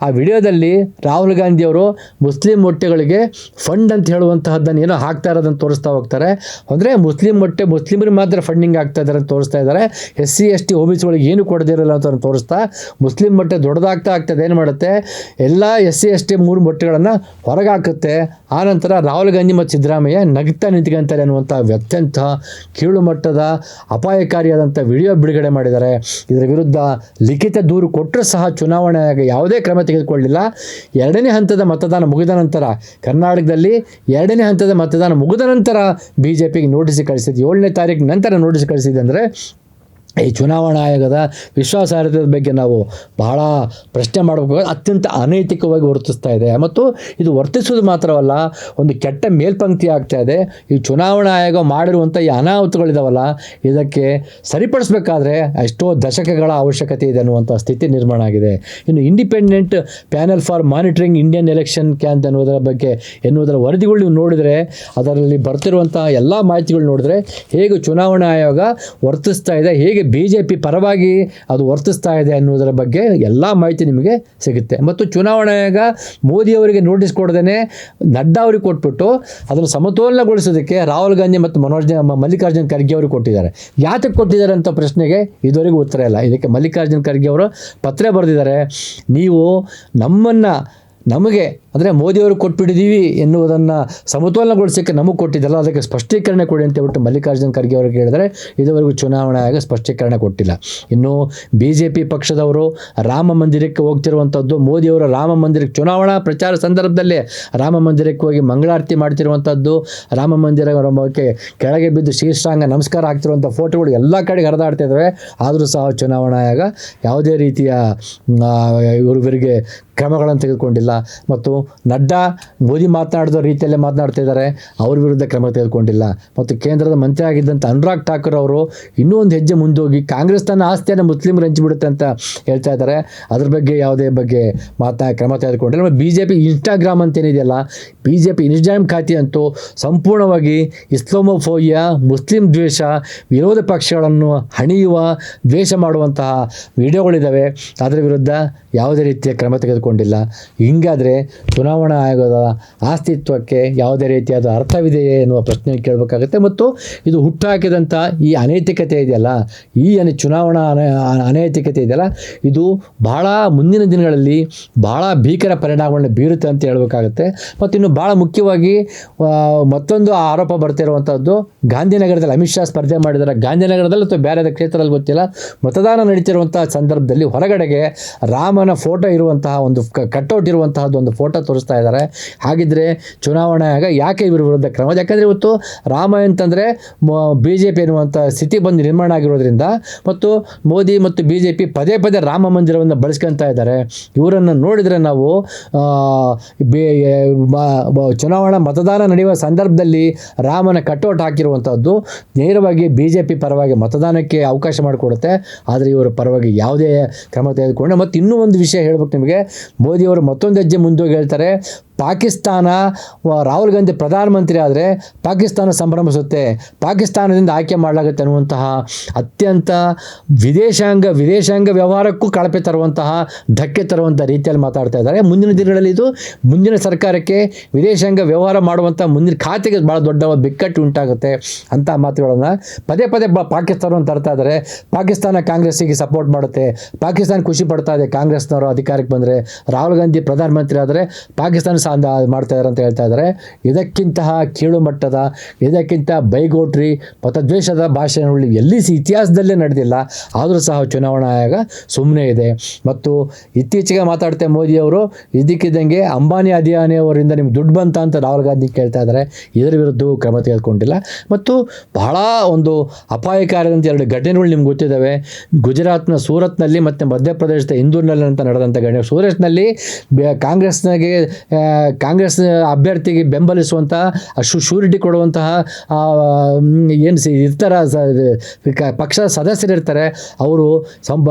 ಆ ವಿಡಿಯೋದಲ್ಲಿ ರಾಹುಲ್ ಗಾಂಧಿಯವರು ಮುಸ್ಲಿಂ ಮೊಟ್ಟೆಗಳಿಗೆ ಫಂಡ್ ಅಂತ ಹೇಳುವಂತಹದ್ದನ್ನು ಏನೋ ಹಾಕ್ತಾ ಇರೋದನ್ನು ತೋರಿಸ್ತಾ ಹೋಗ್ತಾರೆ. ಅಂದರೆ ಮುಸ್ಲಿಂ ಮೊಟ್ಟೆ ಮುಸ್ಲಿಮರಿಗೆ ಮಾತ್ರ ಫಂಡಿಂಗ್ ಆಗ್ತಾ ಇದ್ದಾರೆ ಅಂತ ತೋರಿಸ್ತಾ ಇದ್ದಾರೆ. S C S T O B ಸಿಗಳಿಗೆ ಏನು ಕೊಡದಿರಲ್ಲ ಅಂತ ತೋರಿಸ್ತಾ, ಮುಸ್ಲಿಂ ಮಟ್ಟೆ ದೊಡ್ಡದಾಗ್ತಾ ಆಗ್ತದೆ, ಏನು ಮಾಡುತ್ತೆ? ಎಲ್ಲ ಎಸ್ ಸಿ ಎಸ್ ಟಿ ಮೂರು ಬಟ್ಟೆಗಳನ್ನು ಹೊರಗೆ ಹಾಕುತ್ತೆ ಆನಂತರ ರಾಹುಲ್ ಗಾಂಧಿ ಮತ್ತು ಸಿದ್ದರಾಮಯ್ಯ ನಗ್ತಾ ನಿಂತ್ಕೊಂತಾರೆ ಅನ್ನುವಂಥ ಅತ್ಯಂತ ಕೀಳು ಮಟ್ಟದ, ಅಪಾಯಕಾರಿಯಾದಂಥ ವಿಡಿಯೋ ಬಿಡುಗಡೆ ಮಾಡಿದ್ದಾರೆ. ಇದರ ವಿರುದ್ಧ ಲಿಖಿತ ದೂರು ಕೊಟ್ಟರೂ ಸಹ ಚುನಾವಣೆ ಆಯೋಗ ಯಾವುದೇ ಕ್ರಮ ತೆಗೆದುಕೊಳ್ಳಿಲ್ಲ. ಎರಡನೇ ಹಂತದ ಮತದಾನ ಮುಗಿದ ನಂತರ, ಕರ್ನಾಟಕದಲ್ಲಿ ಎರಡನೇ ಹಂತದ ಮತದಾನ ಮುಗಿದ ನಂತರ ಬಿ ಜೆ ನೋಟಿಸ್ ಕಳಿಸಿದ್ದು ಏಳನೇ ತಾರೀಕು ನಂತರ ನೋಟಿಸ್ ಕಳಿಸಿದೆ ಅಂದರೆ minutes. ಈ ಚುನಾವಣಾ ಆಯೋಗದ ವಿಶ್ವಾಸಾರ್ಹತೆ ಬಗ್ಗೆ ನಾವು ಬಹಳ ಪ್ರಶ್ನೆ ಮಾಡಬೇಕು. ಅತ್ಯಂತ ಅನೈತಿಕವಾಗಿ ವರ್ತಿಸ್ತಾ ಇದೆ. ಮತ್ತು ಇದು ವರ್ತಿಸೋದು ಮಾತ್ರವಲ್ಲ, ಒಂದು ಕೆಟ್ಟ ಮೇಲ್ಪಂಕ್ತಿ ಆಗ್ತಾ ಇದೆ. ಈ ಚುನಾವಣಾ ಆಯೋಗ ಮಾಡಿರುವಂಥ ಈ ಅನಾಹುತಗಳಿದಾವಲ್ಲ, ಇದಕ್ಕೆ ಸರಿಪಡಿಸಬೇಕಾದ್ರೆ ಎಷ್ಟೋ ದಶಕಗಳ ಅವಶ್ಯಕತೆ ಇದೆ ಅನ್ನುವಂಥ ಸ್ಥಿತಿ ನಿರ್ಮಾಣ ಆಗಿದೆ. ಇನ್ನು independent panel for monitoring Indian election ಕ್ಯಾಂತ್ ಎನ್ನುವುದರ ಬಗ್ಗೆ ಎನ್ನುವುದರ ವರದಿಗಳು ನೀವು ನೋಡಿದರೆ, ಅದರಲ್ಲಿ ಬರ್ತಿರುವಂಥ ಎಲ್ಲ ಮಾಹಿತಿಗಳು ನೋಡಿದ್ರೆ, ಹೇಗೆ ಚುನಾವಣಾ ಆಯೋಗ ವರ್ತಿಸ್ತಾ ಇದೆ, ಹೇಗೆ ಬಿ ಜೆ ಪಿ ಪರವಾಗಿ ಅದು ವರ್ತಿಸ್ತಾ ಇದೆ ಅನ್ನೋದರ ಬಗ್ಗೆ ಎಲ್ಲ ಮಾಹಿತಿ ನಿಮಗೆ ಸಿಗುತ್ತೆ. ಮತ್ತು ಚುನಾವಣೆಯಾಗ ಮೋದಿಯವರಿಗೆ ನೋಟಿಸ್ ಕೊಡದೇ ನಡ್ಡಾ ಅವರಿಗೆ ಕೊಟ್ಬಿಟ್ಟು ಅದನ್ನು ಸಮತೋಲನಗೊಳಿಸೋದಕ್ಕೆ ರಾಹುಲ್ ಗಾಂಧಿ ಮತ್ತು ಮನೋಜ್ ಮಲ್ಲಿಕಾರ್ಜುನ್ ಖರ್ಗೆ ಅವರು ಕೊಟ್ಟಿದ್ದಾರೆ. ಯಾತಕ್ಕೆ ಕೊಟ್ಟಿದ್ದಾರೆ ಅಂತ ಪ್ರಶ್ನೆಗೆ ಇದುವರೆಗೂ ಉತ್ತರ ಇಲ್ಲ. ಇದಕ್ಕೆ ಮಲ್ಲಿಕಾರ್ಜುನ್ ಖರ್ಗೆ ಅವರು ಪತ್ರ ಬರೆದಿದ್ದಾರೆ. ನೀವು ನಮ್ಮನ್ನು ನಮಗೆ, ಅಂದರೆ ಮೋದಿಯವರು ಕೊಟ್ಬಿಟ್ಟಿದ್ದೀವಿ ಎನ್ನುವುದನ್ನು ಸಮತೋಲನಗೊಳಿಸೋಕ್ಕೆ ನಮಗೆ ಕೊಟ್ಟಿದ್ದಲ್ಲ, ಅದಕ್ಕೆ ಸ್ಪಷ್ಟೀಕರಣ ಕೊಡಿ ಅಂತ ಹೇಳ್ಬಿಟ್ಟು ಮಲ್ಲಿಕಾರ್ಜುನ ಖರ್ಗೆ ಅವರಿಗೆ ಹೇಳಿದರೆ ಇದುವರೆಗೂ ಚುನಾವಣೆ ಆಗ ಸ್ಪಷ್ಟೀಕರಣ ಕೊಟ್ಟಿಲ್ಲ. ಇನ್ನು ಬಿ ಜೆ ಪಿ ಪಕ್ಷದವರು ರಾಮ ಮಂದಿರಕ್ಕೆ ಹೋಗ್ತಿರುವಂಥದ್ದು ಮೋದಿಯವರು ರಾಮ ಮಂದಿರಕ್ಕೆ ಚುನಾವಣಾ ಪ್ರಚಾರ ಸಂದರ್ಭದಲ್ಲೇ ರಾಮ ಮಂದಿರಕ್ಕೆ ಹೋಗಿ ಮಂಗಳಾರತಿ ಮಾಡ್ತಿರುವಂಥದ್ದು ರಾಮ ಮಂದಿರ ಕೆಳಗೆ ಬಿದ್ದು ಶೀರ್ಷಾಂಗ ನಮಸ್ಕಾರ ಆಗ್ತಿರುವಂಥ ಫೋಟೋಗಳು ಎಲ್ಲ ಕಡೆಗೆ ಹರಿದಾಡ್ತಿದ್ದಾವೆ. ಆದರೂ ಸಹ ಚುನಾವಣಾ ಆಯೋಗ ಯಾವುದೇ ರೀತಿಯ ಇವರಿಗೆ ಕ್ರಮಗಳನ್ನು ತೆಗೆದುಕೊಂಡಿಲ್ಲ. ಮತ್ತು ನಡ್ಡಾ ಮೋದಿ ಮಾತನಾಡಿದ ರೀತಿಯಲ್ಲೇ ಮಾತನಾಡ್ತಾ ಇದ್ದಾರೆ. ಅವ್ರ ವಿರುದ್ಧ ಕ್ರಮ ತೆಗೆದುಕೊಂಡಿಲ್ಲ. ಮತ್ತು ಕೇಂದ್ರದ ಮಂತ್ರಿ ಆಗಿದ್ದಂಥ ಅನುರಾಗ್ ಠಾಕೂರ್ ಅವರು ಇನ್ನೂ ಒಂದು ಹೆಜ್ಜೆ ಮುಂದೋಗಿ ಕಾಂಗ್ರೆಸ್ ತನ್ನ ಆಸ್ತಿಯನ್ನು ಮುಸ್ಲಿಮರು ಹಂಚಿಬಿಡುತ್ತೆ ಅಂತ ಹೇಳ್ತಾ ಇದ್ದಾರೆ. ಅದ್ರ ಬಗ್ಗೆ ಯಾವುದೇ ಬಗ್ಗೆ ಮಾತಾ ಕ್ರಮ ತೆಗೆದುಕೊಂಡಿಲ್ಲ. ಬಿ ಜೆ ಪಿ ಇನ್ಸ್ಟಾಗ್ರಾಮ್ ಅಂತ ಏನಿದೆಯಲ್ಲ ಬಿ ಜೆ ಪಿ ಇನ್ಸ್ಟಾಗ್ರಾಮ್ ಖಾತೆ ಅಂತೂ ಸಂಪೂರ್ಣವಾಗಿ ಇಸ್ಲಾಮೋಫೋಬಿಯಾ, ಮುಸ್ಲಿಂ ದ್ವೇಷ, ವಿರೋಧ ಪಕ್ಷಗಳನ್ನು ಹಣಿಯುವ ದ್ವೇಷ ಮಾಡುವಂತಹ ವಿಡಿಯೋಗಳಿದ್ದಾವೆ ಅದರ ವಿರುದ್ಧ ಯಾವುದೇ ರೀತಿಯ ಕ್ರಮ ತೆಗೆದುಕೊಂಡಿಲ್ಲ ಹಿಂಗಾದರೆ ಚುನಾವಣಾ ಆಯೋಗದ ಅಸ್ತಿತ್ವಕ್ಕೆ ಯಾವುದೇ ರೀತಿಯಾದ ಅರ್ಥವಿದೆಯೇ ಎನ್ನುವ ಪ್ರಶ್ನೆ ಕೇಳಬೇಕಾಗುತ್ತೆ. ಮತ್ತು ಇದು ಹುಟ್ಟಾಕಿದಂಥ ಈ ಅನೈತಿಕತೆ ಇದೆಯಲ್ಲ, ಈ ಅನ ಚುನಾವಣಾ ಅನ ಅನೈತಿಕತೆ ಇದೆಯಲ್ಲ, ಇದು ಬಹಳ ಮುಂದಿನ ದಿನಗಳಲ್ಲಿ ಬಹಳ ಭೀಕರ ಪರಿಣಾಮಗಳನ್ನು ಬೀರುತ್ತೆ ಅಂತ ಹೇಳಬೇಕಾಗುತ್ತೆ. ಮತ್ತು ಇನ್ನು ಭಾಳ ಮುಖ್ಯವಾಗಿ ಮತ್ತೊಂದು ಆರೋಪ ಬರ್ತಿರುವಂಥದ್ದು, ಗಾಂಧಿನಗರದಲ್ಲಿ ಅಮಿತ್ ಶಾ ಸ್ಪರ್ಧೆ ಮಾಡಿದ್ದಾರೆ ಗಾಂಧಿನಗರದಲ್ಲಿ ಅಥವಾ ಬೇರೆ ಕ್ಷೇತ್ರದಲ್ಲಿ ಗೊತ್ತಿಲ್ಲ. ಮತದಾನ ನಡೀತಿರುವಂಥ ಸಂದರ್ಭದಲ್ಲಿ ಹೊರಗಡೆಗೆ ರಾಮನ ಫೋಟೋ ಇರುವಂತಹ ಒಂದು ಕಟ್ಔಟ್ ಇರುವಂತಹದ್ದು ಒಂದು ಫೋಟೋ ತೋರಿಸ್ತಾ ಇದ್ದಾರೆ. ಹಾಗಿದ್ರೆ ಚುನಾವಣೆಯಾಗ ಯಾಕೆ ಇವ್ರ ವಿರುದ್ಧ ಕ್ರಮ? ಯಾಕಂದರೆ ಇವತ್ತು ರಾಮ ಅಂತಂದರೆ ಬಿ ಜೆ ಪಿ ಎನ್ನುವಂಥ ಸ್ಥಿತಿ ಬಂದು ನಿರ್ಮಾಣ ಆಗಿರೋದ್ರಿಂದ ಮತ್ತು ಮೋದಿ ಮತ್ತು ಬಿ ಜೆ ಪಿ ಪದೇ ಪದೇ ರಾಮ ಮಂದಿರವನ್ನು ಬಳಸ್ಕೊಂತ ಇದ್ದಾರೆ. ಇವರನ್ನು ನೋಡಿದರೆ ನಾವು ಚುನಾವಣಾ ಮತದಾನ ನಡೆಯುವ ಸಂದರ್ಭದಲ್ಲಿ ರಾಮನ ಕಟ್ಔಟ್ ಹಾಕಿರುವಂಥದ್ದು ನೇರವಾಗಿ ಬಿ ಜೆ ಪಿ ಪರವಾಗಿ ಮತದಾನಕ್ಕೆ ಅವಕಾಶ ಮಾಡಿಕೊಡುತ್ತೆ. ಆದರೆ ಇವರ ಪರವಾಗಿ ಯಾವುದೇ ಕ್ರಮ ತೆಗೆದುಕೊಂಡು ಮತ್ತು ಇನ್ನೂ ಒಂದು ವಿಷಯ ಹೇಳ್ಬೇಕು ನಿಮಗೆ. ಮೋದಿಯವರು ಮತ್ತೊಂದು ಹೆಜ್ಜೆ ಮುಂದೋಗಿ ಹೇಳ್ತಾರೆ ಪಾಕಿಸ್ತಾನ ರಾಹುಲ್ ಗಾಂಧಿ ಪ್ರಧಾನಮಂತ್ರಿ ಆದರೆ ಪಾಕಿಸ್ತಾನ ಸಂಭ್ರಮಿಸುತ್ತೆ. ಪಾಕಿಸ್ತಾನದಿಂದ ಆಯ್ಕೆ ಮಾಡಲಾಗುತ್ತೆ ಅನ್ನುವಂತಹ ಅತ್ಯಂತ ವಿದೇಶಾಂಗ ವಿದೇಶಾಂಗ ವ್ಯವಹಾರಕ್ಕೂ ಕಳಪೆ ತರುವಂತಹ, ಧಕ್ಕೆ ತರುವಂಥ ರೀತಿಯಲ್ಲಿ ಮಾತಾಡ್ತಾ ಇದ್ದಾರೆ. ಮುಂದಿನ ದಿನಗಳಲ್ಲಿ ಇದು ಮುಂದಿನ ಸರ್ಕಾರಕ್ಕೆ ವಿದೇಶಾಂಗ ವ್ಯವಹಾರ ಮಾಡುವಂಥ ಮುಂದಿನ ಖಾತೆಗೆ ಭಾಳ ದೊಡ್ಡ ಬಿಕ್ಕಟ್ಟು ಉಂಟಾಗುತ್ತೆ ಅಂತ ಮಾತುಗಳನ್ನು ಪದೇ ಪದೇ ಪಾಕಿಸ್ತಾನವನ್ನು ತರ್ತಾ ಇದ್ದಾರೆ ಪಾಕಿಸ್ತಾನ ಕಾಂಗ್ರೆಸ್ಸಿಗೆ ಸಪೋರ್ಟ್ ಮಾಡುತ್ತೆ. ಪಾಕಿಸ್ತಾನ ಖುಷಿ ಪಡ್ತಾ ಇದೆ ಕಾಂಗ್ರೆಸ್ನವರು ಅಧಿಕಾರಕ್ಕೆ ಬಂದರೆ. ರಾಹುಲ್ ಗಾಂಧಿ ಪ್ರಧಾನಮಂತ್ರಿ ಆದರೆ ಪಾಕಿಸ್ತಾನ ಅಂದ ಮಾಡ್ತಾ ಇದ್ದಾರೆ ಅಂತ ಹೇಳ್ತಾ ಇದ್ದಾರೆ ಇದಕ್ಕಿಂತಹ ಕೀಳು ಮಟ್ಟದ, ಇದಕ್ಕಿಂತ ಬೈಗೋಟ್ರಿ, ಮತದ್ವೇಷದ ಭಾಷೆಗಳು ಎಲ್ಲಿ ಇತಿಹಾಸದಲ್ಲೇ ನಡೆದಿಲ್ಲ, ಆದರೂ ಸಹ ಚುನಾವಣಾ ಆಯೋಗ ಸುಮ್ಮನೆ ಇದೆ. ಮತ್ತು ಇತ್ತೀಚೆಗೆ ಮಾತಾಡ್ತಾ ಮೋದಿಯವರು ಇದಕ್ಕಿದ್ದಂಗೆ ಅಂಬಾನಿ ಅದಿಯಾನಿ ಅವರಿಂದ ನಿಮ್ಗೆ ದುಡ್ಡು ಬಂತ ಅಂತ ರಾಹುಲ್ ಗಾಂಧಿ ಕೇಳ್ತಾ ಇದ್ದಾರೆ ಇದರ ವಿರುದ್ಧ ಕ್ರಮ ತೆಗೆದುಕೊಂಡಿಲ್ಲ. ಮತ್ತು ಬಹಳ ಒಂದು ಅಪಾಯಕಾರಿಯಾದಂಥ ಎರಡು ಘಟನೆಗಳು ನಿಮ್ಗೆ ಗೊತ್ತಿದ್ದಾವೆ. ಗುಜರಾತ್ನ ಸೂರತ್ನಲ್ಲಿ ಮತ್ತು ಮಧ್ಯಪ್ರದೇಶದ ಇಂದೂರ್ನಲ್ಲಿ ಅಂತ ನಡೆದಂಥ ಘಟನೆ. ಸೂರತ್ನಲ್ಲಿ ಕಾಂಗ್ರೆಸ್ನಾಗೆ ಕಾಂಗ್ರೆಸ್ ಅಭ್ಯರ್ಥಿಗೆ ಬೆಂಬಲಿಸುವಂಥ ಶು ಶೂರಿಟಿ ಕೊಡುವಂತಹ ಏನು ಇರ್ತಾರ, ಸ- ಪಕ್ಷದ ಸದಸ್ಯರು ಇರ್ತಾರೆ. ಅವರು ಸಂಬ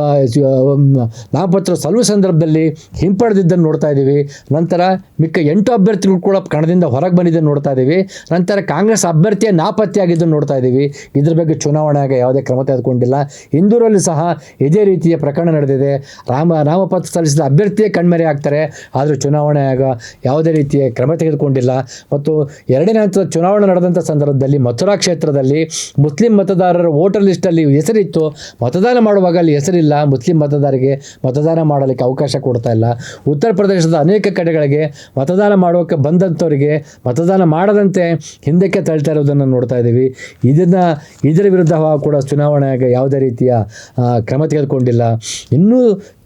ನಾಮಪತ್ರ ಸಲ್ಲುವ ಸಂದರ್ಭದಲ್ಲಿ ಹಿಂಪಡೆದಿದ್ದನ್ನು ನೋಡ್ತಾ ಇದ್ದೀವಿ ನಂತರ ಮಿಕ್ಕ ಎಂಟು ಅಭ್ಯರ್ಥಿಗಳು ಕೂಡ ಕಣದಿಂದ ಹೊರಗೆ ಬಂದಿದ್ದನ್ನು ನೋಡ್ತಾ ಇದ್ದೀವಿ ನಂತರ ಕಾಂಗ್ರೆಸ್ ಅಭ್ಯರ್ಥಿಯ ನಾಪತ್ತೆಯಾಗಿದ್ದನ್ನು ನೋಡ್ತಾ ಇದ್ದೀವಿ ಇದ್ರ ಬಗ್ಗೆ ಚುನಾವಣೆ ಆಯೋಗ ಯಾವುದೇ ಕ್ರಮ ತೆಗೆದುಕೊಂಡಿಲ್ಲ. ಇಂದೂರಲ್ಲಿ ಸಹ ಇದೇ ರೀತಿಯ ಪ್ರಕರಣ ನಡೆದಿದೆ. ರಾಮ ನಾಮಪತ್ರ ಸಲ್ಲಿಸಿದ ಅಭ್ಯರ್ಥಿಯೇ ಕಣ್ಮರೆ ಆಗ್ತಾರೆ ಆದರೂ ಚುನಾವಣೆಯಾಗ ಆಯೋಗ ಯಾವುದೇ ರೀತಿಯ ಕ್ರಮ ತೆಗೆದುಕೊಂಡಿಲ್ಲ. ಮತ್ತು ಎರಡನೇ ಹಂತದ ಚುನಾವಣೆ ನಡೆದಂಥ ಸಂದರ್ಭದಲ್ಲಿ ಮಥುರಾ ಕ್ಷೇತ್ರದಲ್ಲಿ ಮುಸ್ಲಿಂ ಮತದಾರರ ವೋಟರ್ ಲಿಸ್ಟಲ್ಲಿ ಹೆಸರಿತ್ತು. ಮತದಾನ ಮಾಡುವಾಗ ಅಲ್ಲಿ ಹೆಸರಿಲ್ಲ. ಮುಸ್ಲಿಂ ಮತದಾರರಿಗೆ ಮತದಾನ ಮಾಡಲಿಕ್ಕೆ ಅವಕಾಶ ಕೊಡ್ತಾ ಇಲ್ಲ. ಉತ್ತರ ಪ್ರದೇಶದ ಅನೇಕ ಕಡೆಗಳಿಗೆ ಮತದಾನ ಮಾಡೋಕ್ಕೆ ಬಂದಂಥವರಿಗೆ ಮತದಾನ ಮಾಡದಂತೆ ಹಿಂದಕ್ಕೆ ತಳ್ತಾ ಇರೋದನ್ನು ನೋಡ್ತಾ ಇದ್ದೀವಿ. ಇದನ್ನು ಇದರ ವಿರುದ್ಧ ಕೂಡ ಚುನಾವಣೆಗೆ ಯಾವುದೇ ರೀತಿಯ ಕ್ರಮ ತೆಗೆದುಕೊಂಡಿಲ್ಲ. ಇನ್ನೂ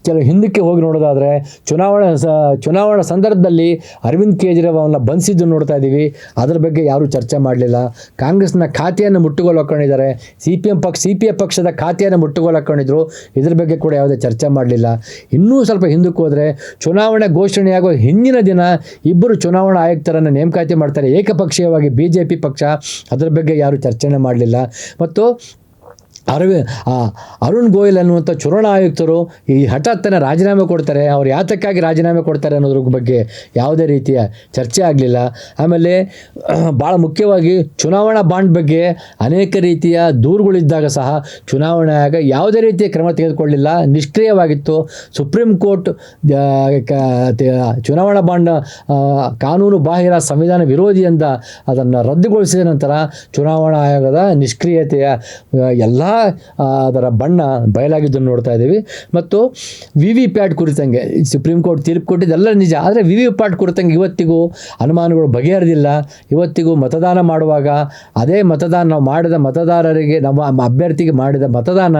ಕೆಲವು ಹಿಂದಕ್ಕೆ ಹೋಗಿ ನೋಡೋದಾದರೆ ಚುನಾವಣಾ ಸ, ಚುನಾವಣಾ ಸಂದರ್ಭದಲ್ಲಿ ಅರವಿಂದ್ ಕೇಜ್ರಿವಾಲ್ನ ಬಂಧಿಸಿದ್ದು ನೋಡ್ತಾ ಇದ್ದೀವಿ ಅದರ ಬಗ್ಗೆ ಯಾರೂ ಚರ್ಚೆ ಮಾಡಲಿಲ್ಲ. ಕಾಂಗ್ರೆಸ್ನ ಖಾತೆಯನ್ನು ಮುಟ್ಟುಗೋಲು ಹಾಕ್ಕೊಂಡಿದ್ದಾರೆ ಸಿ ಪಿ ಎಂ ಪಕ್ಷ ಸಿ ಪಿ ಎ ಪಕ್ಷದ ಖಾತೆಯನ್ನು ಮುಟ್ಟುಗೋಲು ಹಾಕ್ಕೊಂಡಿದ್ರು ಇದ್ರ ಬಗ್ಗೆ ಕೂಡ ಯಾವುದೇ ಚರ್ಚೆ ಮಾಡಲಿಲ್ಲ. ಇನ್ನೂ ಸ್ವಲ್ಪ ಹಿಂದಕ್ಕೆ ಹೋದರೆ ಚುನಾವಣೆ ಘೋಷಣೆಯಾಗುವ ಹಿಂದಿನ ದಿನ ಇಬ್ಬರು ಚುನಾವಣಾ ಆಯುಕ್ತರನ್ನು ನೇಮಕಾತಿ ಮಾಡ್ತಾರೆ. ಏಕಪಕ್ಷೀಯವಾಗಿ ಬಿ ಜೆ ಪಿ ಪಕ್ಷ. ಅದರ ಬಗ್ಗೆ ಯಾರೂ ಚರ್ಚೆನೇ ಮಾಡಲಿಲ್ಲ. ಮತ್ತು ಅರವಿ ಅರುಣ್ ಗೋಯಲ್ ಅನ್ನುವಂಥ ಚುನಾವಣಾ ಆಯುಕ್ತರು ಈ ಹಠಾತ್ತನ ರಾಜೀನಾಮೆ ಕೊಡ್ತಾರೆ, ಅವ್ರು ಯಾತಕ್ಕಾಗಿ ರಾಜೀನಾಮೆ ಕೊಡ್ತಾರೆ ಅನ್ನೋದ್ರ ಬಗ್ಗೆ ಯಾವುದೇ ರೀತಿಯ ಚರ್ಚೆ ಆಗಲಿಲ್ಲ. ಆಮೇಲೆ [clears throat] ಭಾಳ ಮುಖ್ಯವಾಗಿ ಚುನಾವಣಾ ಬಾಂಡ್ ಬಗ್ಗೆ ಅನೇಕ ರೀತಿಯ ದೂರುಗಳಿದ್ದಾಗ ಸಹ ಚುನಾವಣೆ ಆಗ ಯಾವುದೇ ರೀತಿಯ ಕ್ರಮ ತೆಗೆದುಕೊಳ್ಳಿಲ್ಲ ನಿಷ್ಕ್ರಿಯವಾಗಿತ್ತು. ಸುಪ್ರೀಂ ಕೋರ್ಟ್ ಚುನಾವಣಾ ಬಾಂಡ್ ಕಾನೂನು ಬಾಹಿರ ಸಂವಿಧಾನ ವಿರೋಧಿ ಅಂತ ಅದನ್ನು ರದ್ದುಗೊಳಿಸಿದ ನಂತರ ಚುನಾವಣಾ ಆಯೋಗದ ನಿಷ್ಕ್ರಿಯತೆಯ ಎಲ್ಲ ಅದರ ಬಣ್ಣ ಬಯಲಾಗಿದ್ದನ್ನು ನೋಡ್ತಾ ಇದ್ದೀವಿ. ಮತ್ತು ವಿ ವಿ ಪ್ಯಾಟ್ ಕುರಿತಂಗೆ, ಸುಪ್ರೀಂ ಕೋರ್ಟ್ ತೀರ್ಪು ಕೊಟ್ಟಿದ್ದೆಲ್ಲ ನಿಜ, ಆದರೆ ವಿ ವಿ ಪ್ಯಾಟ್ ಕುರಿತಂಗೆ ಇವತ್ತಿಗೂ ಅನುಮಾನಗಳು ಬಗೆಹರಿದಿಲ್ಲ. ಇವತ್ತಿಗೂ ಮತದಾನ ಮಾಡುವಾಗ ಅದೇ ಮತದಾನ ನಾವು ಮಾಡಿದ ಮತದಾರರಿಗೆ, ನಮ್ಮ ಅಭ್ಯರ್ಥಿಗೆ ಮಾಡಿದ ಮತದಾನ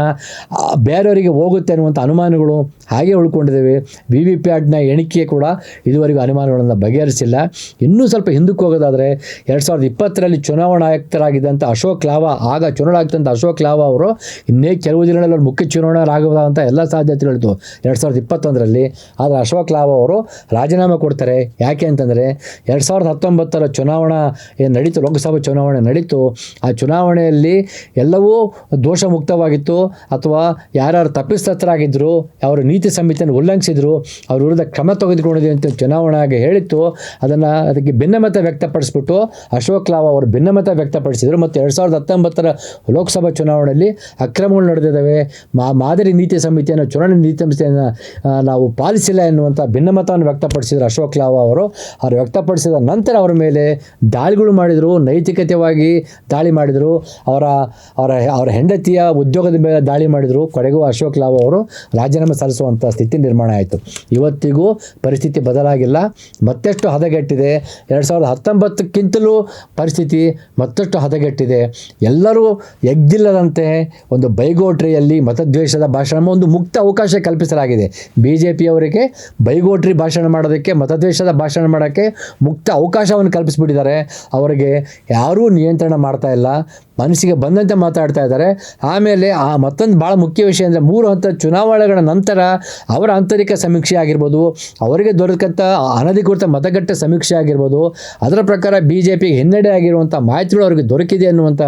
ಬೇರೆಯವರಿಗೆ ಹೋಗುತ್ತೆ ಅನ್ನುವಂಥ ಅನುಮಾನಗಳು ಹಾಗೆ ಉಳ್ಕೊಂಡಿದ್ದೇವೆ. ವಿ ವಿ ಪ್ಯಾಟ್ನ ಎಣಿಕೆ ಕೂಡ ಇದುವರೆಗೂ ಅನುಮಾನಗಳನ್ನು ಬಗೆಹರಿಸಿಲ್ಲ. ಇನ್ನೂ ಸ್ವಲ್ಪ ಹಿಂದಕ್ಕೆ ಹೋಗೋದಾದರೆ, ಎರಡು ಸಾವಿರದ ಇಪ್ಪತ್ತರಲ್ಲಿ ಚುನಾವಣಾ ಆಯುಕ್ತರಾಗಿದ್ದಂಥ ಅಶೋಕ್ ಲಾವಾ, ಆಗ ಚುನಾವಣಾ ಆಗ್ತಂಥ ಅಶೋಕ್ ಲಾವಾ ಅವರು ಇನ್ನೇ ಕೆಲವು ದಿನಗಳಲ್ಲಿ ಅವರು ಮುಖ್ಯ ಅಂತ ಎಲ್ಲ ಸಾಧ್ಯತೆಗಳಿತ್ತು ಎರಡು ಸಾವಿರದ ಇಪ್ಪತ್ತೊಂದರಲ್ಲಿ. ಆದರೆ ಅಶೋಕ್ ಲಾವ್ ಅವರು ರಾಜೀನಾಮೆ ಕೊಡ್ತಾರೆ. ಯಾಕೆ ಅಂತಂದರೆ ಎರಡು ಸಾವಿರದ ಹತ್ತೊಂಬತ್ತರ ಚುನಾವಣಾ ಏನು ನಡೀತು, ಲೋಕಸಭಾ ಚುನಾವಣೆ ನಡೀತು. ಆ ಚುನಾವಣೆಯಲ್ಲಿ ಎಲ್ಲವೂ ದೋಷ ಮುಕ್ತವಾಗಿತ್ತು ಅಥವಾ ಯಾರ್ಯಾರು ತಪ್ಪಿತಸ್ಥರಾಗಿದ್ದರು ಅವರ ನೀತಿ ಸಂಹಿತೆಯನ್ನು ಉಲ್ಲಂಘಿಸಿದ್ರು, ಅವ್ರ ವಿರುದ್ಧ ಕ್ರಮ ತೆಗೆದುಕೊಂಡಿದೆ ಅಂತ ಚುನಾವಣೆಗೆ ಹೇಳಿತ್ತು. ಅದನ್ನು ಅದಕ್ಕೆ ಭಿನ್ನಮತ ವ್ಯಕ್ತಪಡಿಸ್ಬಿಟ್ಟು ಅಶೋಕ್ ಲಾವ್ ಅವರು ಭಿನ್ನಮತ ವ್ಯಕ್ತಪಡಿಸಿದರು. ಮತ್ತು ಎರಡು ಸಾವಿರದ ಹತ್ತೊಂಬತ್ತರ ಲೋಕಸಭಾ ಚುನಾವಣೆಯಲ್ಲಿ ಅಕ್ರಮಗಳು ನಡೆದಿದ್ದಾವೆ, ಮಾ, ಮಾದರಿ ನೀತಿ ಸಂಹಿತೆಯನ್ನು, ಚುನಾವಣೆ ನೀತಿ ಸಂಹಿತೆಯನ್ನು ನಾವು ಪಾಲಿಸಿಲ್ಲ ಎನ್ನುವಂಥ ಭಿನ್ನಮತವನ್ನು ವ್ಯಕ್ತಪಡಿಸಿದರು ಅಶೋಕ್ ಲಾವ ಅವರು. ಅವರು ವ್ಯಕ್ತಪಡಿಸಿದ ನಂತರ ಅವರ ಮೇಲೆ ದಾಳಿಗಳು ಮಾಡಿದರು, ನೈತಿಕತೆವಾಗಿ ದಾಳಿ ಮಾಡಿದರು. ಅವರ ಅವರ ಅವರ ಹೆಂಡತಿಯ ಉದ್ಯೋಗದ ಮೇಲೆ ದಾಳಿ ಮಾಡಿದರು. ಕೊನೆಗೂ ಅಶೋಕ್ ಲಾವ ಅವರು ರಾಜೀನಾಮೆ ಸಲ್ಲಿಸುವಂಥ ಸ್ಥಿತಿ ನಿರ್ಮಾಣ ಆಯಿತು. ಇವತ್ತಿಗೂ ಪರಿಸ್ಥಿತಿ ಬದಲಾಗಿಲ್ಲ. ಮತ್ತಷ್ಟು ಹದಗೆಟ್ಟಿದೆ. ಎರಡು ಸಾವಿರದ ಹತ್ತೊಂಬತ್ತಕ್ಕಿಂತಲೂ ಪರಿಸ್ಥಿತಿ ಮತ್ತಷ್ಟು ಹದಗೆಟ್ಟಿದೆ. ಎಲ್ಲರೂ ಎಗ್ದಿಲ್ಲದಂತೆ ಒಂದು ಬೈಗೋಟ್ರಿಯಲ್ಲಿ ಮತದ್ವೇಷದ ಭಾಷಣ ಒಂದು ಮುಕ್ತ ಅವಕಾಶ ಕಲ್ಪಿಸಲಾಗಿದೆ. ಬಿ ಜೆ ಪಿಯವರಿಗೆ ಬೈಗೋಟ್ರಿ ಭಾಷಣ ಮಾಡೋದಕ್ಕೆ, ಮತದ್ವೇಷದ ಭಾಷಣ ಮಾಡೋಕ್ಕೆ ಮುಕ್ತ ಅವಕಾಶವನ್ನು ಕಲ್ಪಿಸಿಬಿಟ್ಟಿದ್ದಾರೆ. ಅವರಿಗೆ ಯಾರೂ ನಿಯಂತ್ರಣ ಮಾಡ್ತಾ ಇಲ್ಲ. ಮನಸ್ಸಿಗೆ ಬಂದಂತೆ ಮಾತಾಡ್ತಾ ಇದ್ದಾರೆ. ಆಮೇಲೆ ಆ ಮತ್ತೊಂದು ಭಾಳ ಮುಖ್ಯ ವಿಷಯ ಅಂದರೆ ಮೂರು ಹಂತ ಚುನಾವಣೆಗಳ ನಂತರ ಅವರ ಆಂತರಿಕ ಸಮೀಕ್ಷೆ ಆಗಿರ್ಬೋದು, ಅವರಿಗೆ ದೊರಕಂಥ ಅನಧಿಕೃತ ಮತಗಟ್ಟೆ ಸಮೀಕ್ಷೆ ಆಗಿರ್ಬೋದು, ಅದರ ಪ್ರಕಾರ ಬಿ ಜೆ ಪಿಗೆ ಹಿನ್ನಡೆ ಆಗಿರುವಂಥ ಮಾಹಿತಿಗಳು ಅವರಿಗೆ ದೊರಕಿದೆ ಅನ್ನುವಂಥ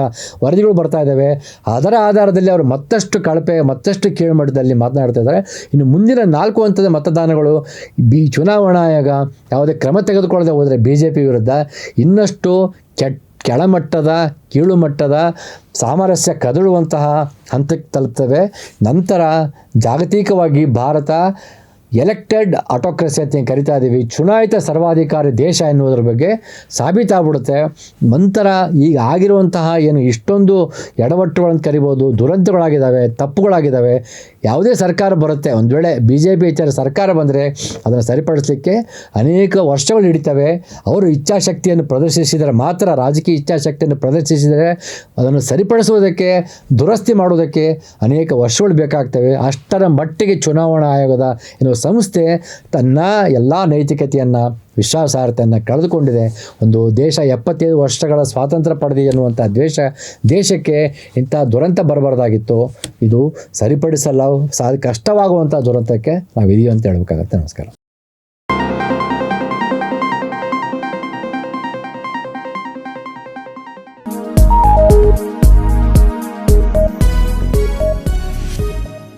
ವರದಿಗಳು ಬರ್ತಾ ಇದ್ದಾವೆ. ಅದರ ಆಧಾರದಲ್ಲಿ ಅವರು ಮತ್ತಷ್ಟು ಕಳಪೆ, ಮತ್ತಷ್ಟು ಕೀಳುಮಟ್ಟದಲ್ಲಿ ಮಾತನಾಡ್ತಾ ಇದ್ದಾರೆ. ಇನ್ನು ಮುಂದಿನ ನಾಲ್ಕು ಹಂತದ ಮತದಾನಗಳು ಬಿ ಚುನಾವಣಾ ಆಯೋಗ ಯಾವುದೇ ಕ್ರಮ ತೆಗೆದುಕೊಳ್ಳದೆ ಹೋದರೆ ಬಿ ಜೆ ಪಿ ವಿರುದ್ಧ ಇನ್ನಷ್ಟು ಕೆಟ್ಟ ಕೆಳಮಟ್ಟದ ಕೀಳುಮಟ್ಟದ ಸಾಮರಸ್ಯ ಕದಳುವಂತಹ ಹಂತಕ್ಕೆ ತಲುಪ್ತವೆ. ನಂತರ ಜಾಗತಿಕವಾಗಿ ಭಾರತ ಎಲೆಕ್ಟೆಡ್ ಆಟೋಕ್ರಸಿ ಅಂತ ಏನು ಕರಿತಾ ಇದ್ದೀವಿ ಚುನಾಯಿತ ಸರ್ವಾಧಿಕಾರಿ ದೇಶ ಎನ್ನುವುದರ ಬಗ್ಗೆ ಸಾಬೀತಾಗ್ಬಿಡುತ್ತೆ. ನಂತರ ಈಗ ಆಗಿರುವಂತಹ ಏನು ಇಷ್ಟೊಂದು ಎಡವಟ್ಟುಗಳನ್ನು ಕರಿಬೋದು, ದುರಂತಗಳಾಗಿದ್ದಾವೆ, ತಪ್ಪುಗಳಾಗಿದ್ದಾವೆ, ಯಾವುದೇ ಸರ್ಕಾರ ಬರುತ್ತೆ. ಒಂದು ವೇಳೆ ಬಿ ಜೆ ಪಿ ಇತರ ಸರ್ಕಾರ ಬಂದರೆ ಅದನ್ನು ಸರಿಪಡಿಸಲಿಕ್ಕೆ ಅನೇಕ ವರ್ಷಗಳು ಹಿಡಿತವೆ. ಅವರು ಇಚ್ಛಾಶಕ್ತಿಯನ್ನು ಪ್ರದರ್ಶಿಸಿದರೆ ಮಾತ್ರ, ರಾಜಕೀಯ ಇಚ್ಛಾಶಕ್ತಿಯನ್ನು ಪ್ರದರ್ಶಿಸಿದರೆ ಅದನ್ನು ಸರಿಪಡಿಸುವುದಕ್ಕೆ, ದುರಸ್ತಿ ಮಾಡುವುದಕ್ಕೆ ಅನೇಕ ವರ್ಷಗಳು ಬೇಕಾಗ್ತವೆ. ಅಷ್ಟರ ಮಟ್ಟಿಗೆ ಚುನಾವಣಾ ಆಯೋಗದ ಎನ್ನುವ ಸಂಸ್ಥೆ ತನ್ನ ಎಲ್ಲ ನೈತಿಕತೆಯನ್ನು, ವಿಶ್ವಾಸಾರ್ಹತೆಯನ್ನು ಕಳೆದುಕೊಂಡಿದೆ. ಒಂದು ದೇಶ ಎಪ್ಪತ್ತೈದು ವರ್ಷಗಳ ಸ್ವಾತಂತ್ರ್ಯ ಪಡೆದಿ ಎನ್ನುವಂಥ ದ್ವೇಷ ದೇಶಕ್ಕೆ ಇಂಥ ದುರಂತ ಬರಬಾರ್ದಾಗಿತ್ತು. ಇದು ಸರಿಪಡಿಸಲು ಸಾ ಕಷ್ಟವಾಗುವಂಥ ದುರಂತಕ್ಕೆ ನಾವು ಇದೀವಿ ಅಂತ ಹೇಳ್ಬೇಕಾಗತ್ತೆ. ನಮಸ್ಕಾರ.